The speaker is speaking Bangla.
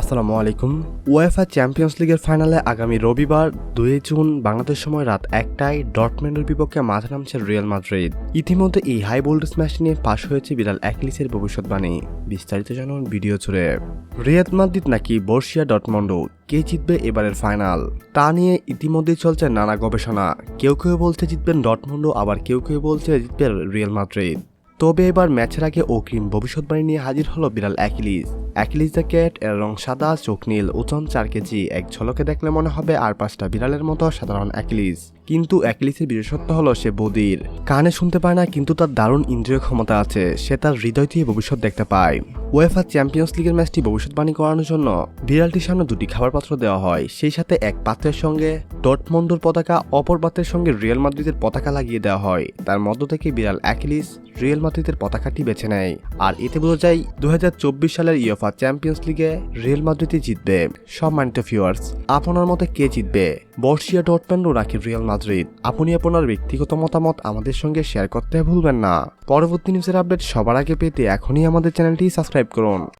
আসসালামু আলাইকুম। ওয়েফা চ্যাম্পিয়ন্স লিগের ফাইনালে আগামী রবিবার দুই জুন বাংলাদেশ সময় রাত একটায় ডটম্যান্ডের বিপক্ষে মাঠে নামছে রিয়াল মাদ্রিদ। ইতিমধ্যে এই হাই ভোল্টেজ ম্যাচ নিয়ে পাশ হয়েছে বিড়াল অ্যাকলিসের ভবিষ্যৎবাণী। বিস্তারিত জানুন ভিডিও জুড়ে। রিয়াদ মাদ্রিদ নাকি বর্ষিয়া ডটমন্ডো কে জিতবে এবারের ফাইনাল? তা নিয়ে ইতিমধ্যেই চলছে নানা গবেষণা। কেউ কেউ বলছে জিতবেন ডটমন্ডো আবার কেউ কেউ বলছে জিতবে রিয়াল মাদ্রিদ। তবে এবার ম্যাচের আগে অগ্রিম ভবিষ্যৎবাণী নিয়ে হাজির হলো বিড়াল অ্যাকিলিস। অ্যাকিলিস দ্য ক্যাট এর রং সাদা, চোখ নীল ওজন চার কেজি। এক ঝলকে দেখলে মনে হবে আর পাঁচটা বিড়ালের মতো সাধারণ অ্যাকিলিস কিন্তু অ্যাকিলিসের বিশেষত্ব হলো সে বদির। কানে শুনতে পায় না, কিন্তু তার দারুণ ইন্দ্রিয় ক্ষমতা আছে। সে তার হৃদয় দিয়ে ভবিষ্যৎ দেখতে পায়। ওয়েফা চ্যাম্পিয়ন্স লিগের ম্যাচটি ভবিষ্যৎবাণী করানোর জন্য বিড়ালটির সামনে দুটি খাবার পাত্র দেওয়া হয়। সেই সাথে এক পাত্রের সঙ্গে ডটমন্ডোর পতাকা, অপর পাত্রের সঙ্গে রিয়েল মাদ্রিদের পতাকা লাগিয়ে দেওয়া হয়। তার মধ্য থেকে বিড়াল অ্যাকিলিস রিয়েল মাদ্রিদের পতাকাটি বেছে নেয়। আর এতে বোঝা যায় দু হাজার চব্বিশ সালের ইউএফা চ্যাম্পিয়ন্স লিগে রিয়েল মাদ্রিদই জিতবে। সম্মানিত ভিউয়ার্স আপনার মতে কে জিতবে? বর্ষিয়া ডটম্যান্ডো নাকি রিয়েল মাদ্রিদ আপনি আপনার ব্যক্তিগত মতামত আমাদের সঙ্গে শেয়ার করতে ভুলবেন না। পরবর্তী নিউজের আপডেট সবার আগে পেতে এখনই আমাদের চ্যানেলটি সাবস্ক্রাইব করুন।